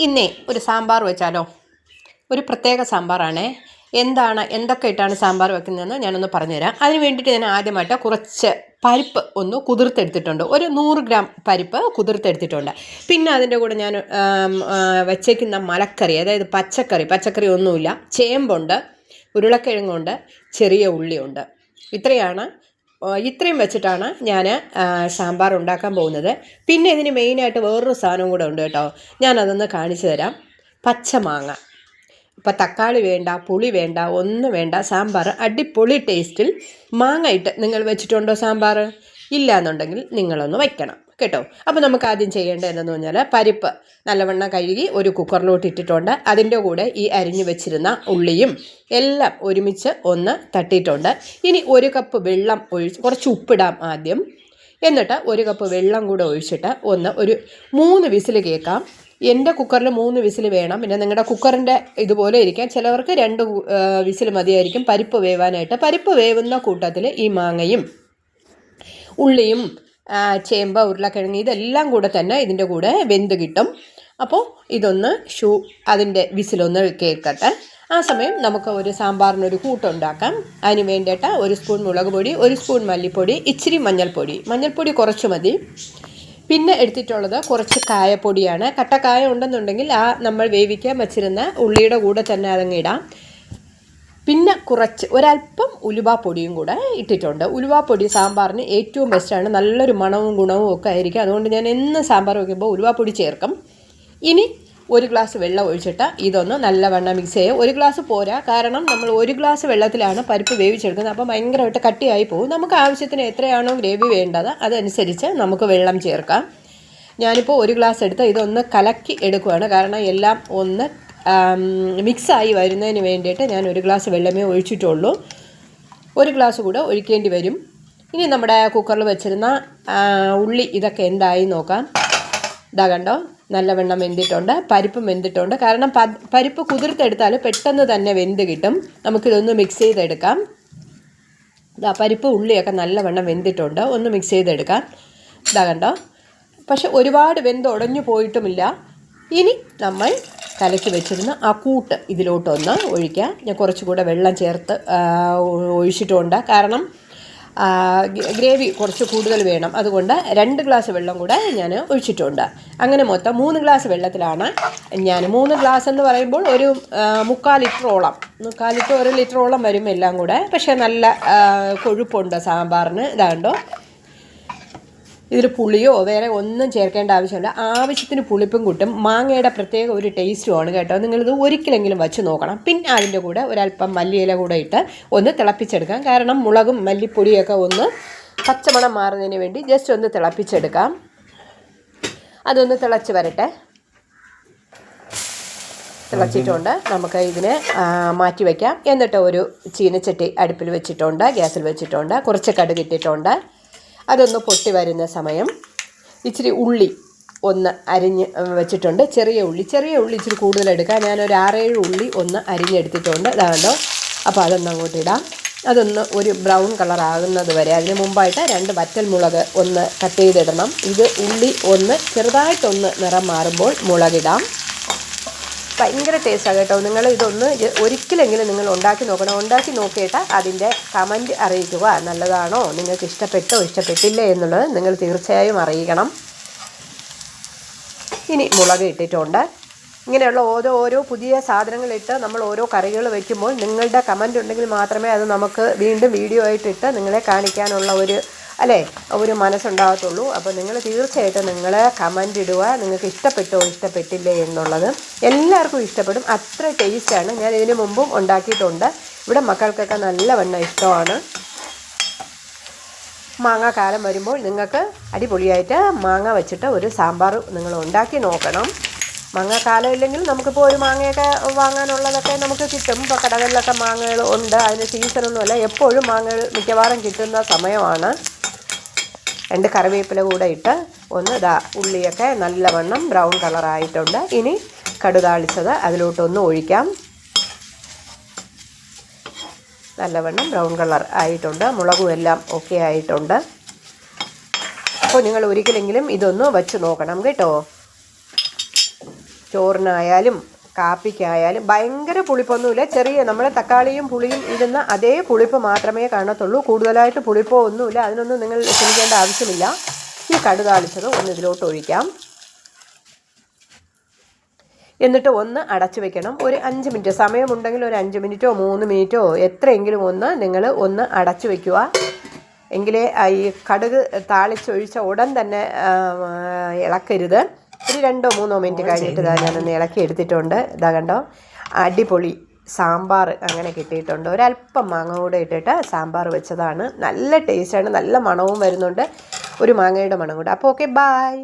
ഇന്നേ ഒരു സാമ്പാർ വെച്ചാലോ? ഒരു പ്രത്യേക സാമ്പാറാണേ. എന്താണ് എന്തൊക്കെ ഇട്ടാണ് സാമ്പാർ വെക്കുന്നതെന്ന് ഞാനൊന്ന് പറഞ്ഞുതരാം. അതിന് വേണ്ടിയിട്ട് ഞാൻ ആദ്യമായിട്ട് കുറച്ച് പരിപ്പ് ഒന്ന് കുതിർത്തെടുത്തിട്ടുണ്ട്. ഒരു നൂറ് ഗ്രാം പരിപ്പ് കുതിർത്തെടുത്തിട്ടുണ്ട്. പിന്നെ അതിന്റെ കൂടെ ഞാൻ വെച്ചേക്കുന്ന മലക്കറി അതായത് പച്ചക്കറി പച്ചക്കറി ഒന്നുമില്ല. ചേമ്പുണ്ട് ഉരുളക്കിഴങ്ങുണ്ട് ചെറിയ ഉള്ളിയുണ്ട്. ഇത്രയാണ് ഇത്രയും വെച്ചിട്ടാണ് ഞാൻ സാമ്പാർ ഉണ്ടാക്കാൻ പോകുന്നത്. പിന്നെ ഇതിന് മെയിനായിട്ട് വേറൊരു സാധനവും കൂടെ ഉണ്ട് കേട്ടോ. ഞാനതൊന്ന് കാണിച്ചു തരാം. പച്ചമാങ്ങ. ഇപ്പം തക്കാളി വേണ്ട പുളി വേണ്ട ഒന്നും വേണ്ട. സാമ്പാർ അടിപൊളി ടേസ്റ്റിൽ മാങ്ങ ഇട്ട് നിങ്ങൾ വെച്ചിട്ടുണ്ടോ സാമ്പാർ? ഇല്ല എന്നുണ്ടെങ്കിൽ നിങ്ങളൊന്ന് വയ്ക്കണം. കേട്ടോ. അപ്പോൾ നമുക്ക് ആദ്യം ചെയ്യേണ്ടത് എന്തെന്ന് പറഞ്ഞാൽ പരിപ്പ് നല്ലവണ്ണം കഴുകി ഒരു കുക്കറിലോട്ട് ഇട്ടിട്ടുണ്ട്. അതിന്റെ കൂടെ ഈ അരിഞ്ഞു വെച്ചിരുന്ന ഉള്ളിയും എല്ലാം ഒരുമിച്ച് ഒന്ന് തട്ടിയിട്ടുണ്ട്. ഇനി ഒരു കപ്പ് വെള്ളം ഒഴിച്ച് കുറച്ച് ഉപ്പിടാം ആദ്യം. എന്നിട്ട് ഒരു കപ്പ് വെള്ളം കൂടെ ഒഴിച്ചിട്ട് ഒന്ന് ഒരു മൂന്ന് വിസിൽ കേൾക്കാം. എന്റെ കുക്കറിൽ മൂന്ന് വിസിൽ വേണം. പിന്നെ നിങ്ങളുടെ കുക്കറിന്റെ ഇതുപോലെ ഇരിക്കാം ചിലവർക്ക് രണ്ട് വിസിൽ മതിയായിരിക്കും. പരിപ്പ് വേവാനായിട്ട്. പരിപ്പ് വേവുന്ന കൂട്ടത്തിൽ ഈ മാങ്ങയും ഉള്ളിയും ചേമ്പ് ഉരുളക്കിഴങ്ങ് ഇതെല്ലാം കൂടെ തന്നെ ഇതിന്റെ കൂടെ വെന്ത് കിട്ടും. അപ്പോൾ ഇതൊന്ന് ഷൂ അതിന്റെ വിസിലൊന്ന് കേൾക്കട്ടെ. ആ സമയം നമുക്ക് ഒരു സാമ്പാറിനൊരു കൂട്ടുണ്ടാക്കാം അതിന് വേണ്ടിയിട്ട് ഒരു സ്പൂൺ മുളക് പൊടി ഒരു സ്പൂൺ മല്ലിപ്പൊടി ഇച്ചിരി മഞ്ഞൾപ്പൊടി. മഞ്ഞൾപ്പൊടി കുറച്ച് മതി. പിന്നെ എടുത്തിട്ടുള്ളത് കുറച്ച് കായപ്പൊടിയാണ്. കട്ടക്കായ ഉണ്ടെന്നുണ്ടെങ്കിൽ ആ നമ്മൾ വേവിക്കാൻ വച്ചിരുന്ന ഉള്ളിയുടെ കൂടെ തന്നെ അതങ്ങ് ഇടാം. പിന്നെ കുറച്ച് ഒരല്പം ഉലുവാപ്പൊടിയും കൂടെ ഇട്ടിട്ടുണ്ട്. ഉലുവാപ്പൊടി സാമ്പാറിന് ഏറ്റവും ബെസ്റ്റാണ് നല്ലൊരു മണവും ഗുണവും ഒക്കെ ആയിരിക്കും. അതുകൊണ്ട് ഞാൻ എന്നും സാമ്പാർ വയ്ക്കുമ്പോൾ ഉലുവാപ്പൊടി ചേർക്കും. ഇനി ഒരു ഗ്ലാസ് വെള്ളം ഒഴിച്ചിട്ട് ഇതൊന്ന് നല്ലവണ്ണം മിക്സ് ചെയ്യുക ഒരു ഗ്ലാസ് പോരാ. കാരണം നമ്മൾ ഒരു ഗ്ലാസ് വെള്ളത്തിലാണ് പരിപ്പ് വേവിച്ചെടുക്കുന്നത്. അപ്പോൾ ഭയങ്കരമായിട്ട് കട്ടിയായി പോകും. നമുക്ക് ആവശ്യത്തിന് എത്രയാണോ ഗ്രേവി വേണ്ടത് അതനുസരിച്ച് നമുക്ക് വെള്ളം ചേർക്കാം. ഞാനിപ്പോൾ ഒരു ഗ്ലാസ് എടുത്ത് ഇതൊന്ന് കലക്കി എടുക്കുകയാണ് കാരണം എല്ലാം ഒന്ന് മിക്സായി വരുന്നതിന് വേണ്ടിയിട്ട് ഞാൻ ഒരു ഗ്ലാസ് വെള്ളമേ ഒഴിച്ചിട്ടുള്ളൂ. ഒരു ഗ്ലാസ് കൂടെ ഒഴിക്കേണ്ടി വരും. ഇനി നമ്മുടെ കുക്കറിൽ വെച്ചിരുന്ന ഉള്ളി ഇതൊക്കെ എന്തായി നോക്കാം. ഇതാ കണ്ടോ? നല്ല വെണ്ണം വെന്തിട്ടുണ്ട് പരിപ്പും വെന്തിട്ടുണ്ട്. കാരണം പരിപ്പ് കുതിർത്തെടുത്താൽ പെട്ടെന്ന് തന്നെ വെന്ത് കിട്ടും. നമുക്കിതൊന്ന് മിക്സ് ചെയ്തെടുക്കാം. ഇതാ പരിപ്പ് ഉള്ളിയൊക്കെ നല്ല നല്ലവണ്ണം വെന്തിട്ടുണ്ട്. ഒന്ന് മിക്സ് ചെയ്തെടുക്കാം. ഇതാ കണ്ടോ? പക്ഷെ ഒരുപാട് വെന്ത് ഉടഞ്ഞു പോയിട്ടുമില്ല. ഇനി നമ്മൾ കലക്കി വെച്ചിരുന്ന ആ കൂട്ട് ഇതിലോട്ടൊന്ന് ഒഴിക്കാം. ഞാൻ കുറച്ചുകൂടെ വെള്ളം ചേർത്ത് ഒഴിച്ചിട്ടുണ്ട്. കാരണം ഗ്രേവി കുറച്ച് കൂടുതൽ വേണം. അതുകൊണ്ട് രണ്ട് ഗ്ലാസ് വെള്ളം കൂടെ ഞാൻ ഒഴിച്ചിട്ടുണ്ട്. അങ്ങനെ മൊത്തം മൂന്ന് ഗ്ലാസ് വെള്ളത്തിലാണ് ഞാൻ മൂന്ന് ഗ്ലാസ് എന്ന് പറയുമ്പോൾ ഒരു മുക്കാൽ ലിറ്ററോളം. മുക്കാൽ ലിറ്റർ ഒരു ലിറ്ററോളം വരും എല്ലാം കൂടെ. പക്ഷേ നല്ല കൊഴുപ്പുണ്ട് സാമ്പാറിന്. ഇതാണ്ടോ? ഇതിൽ പുളിയോ വേറെ ഒന്നും ചേർക്കേണ്ട ആവശ്യമില്ല. ആവശ്യത്തിന് പുളിപ്പും കിട്ടും. മാങ്ങയുടെ പ്രത്യേക ഒരു ടേസ്റ്റും ആണ് കേട്ടോ. നിങ്ങളിത് ഒരിക്കലെങ്കിലും വച്ച് നോക്കണം. പിന്നെ അതിന്റെ കൂടെ ഒരല്പം മല്ലിയില കൂടെ ഇട്ട് ഒന്ന് തിളപ്പിച്ചെടുക്കാം. കാരണം മുളകും മല്ലിപ്പൊടിയൊക്കെ ഒന്ന് പച്ചമണം മാറുന്നതിന് വേണ്ടി ജസ്റ്റ് ഒന്ന് തിളപ്പിച്ചെടുക്കാം. അതൊന്ന് തിളച്ച് വരട്ടെ. തിളച്ചിട്ടുണ്ട്. നമുക്ക് ഇതിനെ മാറ്റി വയ്ക്കാം എന്നിട്ട് ഒരു ചീനച്ചട്ടി അടുപ്പിൽ വെച്ചിട്ടുണ്ട്. ഗ്യാസിൽ വെച്ചിട്ടുണ്ട്. കുറച്ച് കടുക് ഇട്ടിട്ടുണ്ട്. അതൊന്ന് പൊട്ടി വരുന്ന സമയം. ഇച്ചിരി ഉള്ളി ഒന്ന് അരിഞ്ഞ് വെച്ചിട്ടുണ്ട്. ചെറിയ ഉള്ളി ചെറിയ ഉള്ളി ഇച്ചിരി കൂടുതലെടുക്കാം ഞാനൊരു ആറേഴ് ഉള്ളി ഒന്ന് അരിഞ്ഞെടുത്തിട്ടുണ്ട്. അതാണ്ടോ അപ്പോൾ അതൊന്ന് അങ്ങോട്ട് ഇടാം. അതൊന്ന് ഒരു ബ്രൗൺ കളർ ആകുന്നത് വരെ അതിന് മുമ്പായിട്ട് രണ്ട് വറ്റൽ മുളക് ഒന്ന് കട്ട് ചെയ്തിടണം. ഇത് ഉള്ളി ഒന്ന് ചെറുതായിട്ടൊന്ന് നിറം മാറുമ്പോൾ മുളകിടാം. ഭയങ്കര ടേസ്റ്റാണ് കേട്ടോ. നിങ്ങൾ ഇതൊന്ന് ഒരിക്കലെങ്കിലും നിങ്ങൾ ഉണ്ടാക്കി നോക്കണം. ഉണ്ടാക്കി നോക്കിയിട്ട് അതിന്റെ കമന്റ് അറിയിക്കുക. നല്ലതാണോ? നിങ്ങൾക്ക് ഇഷ്ടപ്പെട്ടോ? ഇഷ്ടപ്പെട്ടില്ലേ എന്നുള്ളത് നിങ്ങൾ തീർച്ചയായും അറിയിക്കണം. ഇനി മുളക് ഇട്ടിട്ടുണ്ട്. ഇങ്ങനെയുള്ള ഓരോ ഓരോ പുതിയ സാധനങ്ങളിട്ട് നമ്മൾ ഓരോ കറികൾ വയ്ക്കുമ്പോൾ നിങ്ങളുടെ കമന്റ് ഉണ്ടെങ്കിൽ മാത്രമേ അത് നമുക്ക് വീണ്ടും വീഡിയോ ആയിട്ടിട്ട് നിങ്ങളെ കാണിക്കാനുള്ള ഒരു അല്ലേ? ഒരു മനസ്സുണ്ടാകത്തുള്ളൂ. അപ്പോൾ നിങ്ങൾ തീർച്ചയായിട്ടും നിങ്ങൾ കമന്റ് ഇടുക. നിങ്ങൾക്ക് ഇഷ്ടപ്പെട്ടോ ഇഷ്ടപ്പെട്ടില്ലേ എന്നുള്ളത് എല്ലാവർക്കും ഇഷ്ടപ്പെടും. അത്ര ടേസ്റ്റാണ് ഞാൻ ഇതിനു മുമ്പും ഉണ്ടാക്കിയിട്ടുണ്ട്. ഇവിടെ മക്കൾക്കൊക്കെ നല്ലവണ്ണം ഇഷ്ടമാണ്. മാങ്ങ കാലം വരുമ്പോൾ നിങ്ങൾക്ക് അടിപൊളിയായിട്ട് മാങ്ങ വെച്ചിട്ട് ഒരു സാമ്പാർ നിങ്ങൾ ഉണ്ടാക്കി നോക്കണം. മാങ്ങ കാലം ഇല്ലെങ്കിൽ നമുക്കിപ്പോൾ ഒരു മാങ്ങയൊക്കെ വാങ്ങാനുള്ളതൊക്കെ നമുക്ക് കിട്ടും. ഇപ്പോൾ കടകളിലൊക്കെ മാങ്ങകൾ ഉണ്ട്. അതിന് സീസണൊന്നുമല്ല എപ്പോഴും മാങ്ങകൾ മിക്കവാറും കിട്ടുന്ന സമയമാണ്. രണ്ട് കറിവേപ്പില കൂടെ ഇട്ട് ഒന്ന് ഇതാ ഉള്ളിയൊക്കെ നല്ലവണ്ണം ബ്രൗൺ കളറായിട്ടുണ്ട്. ഇനി കടുതാളിച്ചത് അതിലോട്ടൊന്ന് ഒഴിക്കാം. നല്ലവണ്ണം ബ്രൗൺ കളർ ആയിട്ടുണ്ട്. മുളകും എല്ലാം ഓക്കെ ആയിട്ടുണ്ട്. അപ്പോൾ നിങ്ങൾ ഒരിക്കലെങ്കിലും ഇതൊന്ന് വച്ച് നോക്കണം കേട്ടോ. ചോറിനായാലും കാപ്പിക്കായാലും ഭയങ്കര പുളിപ്പൊന്നുമില്ല. ചെറിയ നമ്മൾ തക്കാളിയും പുളിയും ഇടുന്ന അതേ പുളിപ്പ് മാത്രമേ കാണത്തുള്ളൂ. കൂടുതലായിട്ട് പുളിപ്പോ ഒന്നുമില്ല. അതിനൊന്നും നിങ്ങൾ ചിന്തിക്കേണ്ട ആവശ്യമില്ല. ഈ കടുതാളിച്ചത് ഒന്ന് ഇതിലോട്ട് ഒഴിക്കാം. എന്നിട്ട് ഒന്ന് അടച്ചു വെക്കണം. ഒരു അഞ്ച് മിനിറ്റ്. സമയമുണ്ടെങ്കിൽ ഒരു അഞ്ച് മിനിറ്റോ മൂന്ന് മിനിറ്റോ എത്രയെങ്കിലും ഒന്ന് നിങ്ങൾ ഒന്ന് അടച്ചു വെക്കുക. എങ്കിലേ ഈ കടുക് താളിച്ചൊഴിച്ച ഉടൻ തന്നെ ഇളക്കരുത്. ഒരു രണ്ടോ മൂന്നോ മിനിറ്റ് കഴിഞ്ഞിട്ട് ഇതാ ഞാനൊന്ന് ഇളക്കി എടുത്തിട്ടുണ്ട്. ഇതാ കണ്ടോ? അടിപൊളി സാമ്പാർ അങ്ങനെ കിട്ടിയിട്ടുണ്ട്. ഒരല്പം മാങ്ങ കൂടെ ഇട്ടിട്ട് സാമ്പാർ വെച്ചതാണ്. നല്ല ടേസ്റ്റാണ് നല്ല മണവും വരുന്നുണ്ട്. ഒരു മാങ്ങയുടെ മണം കൂടെ. അപ്പോൾ ഓക്കെ ബായ്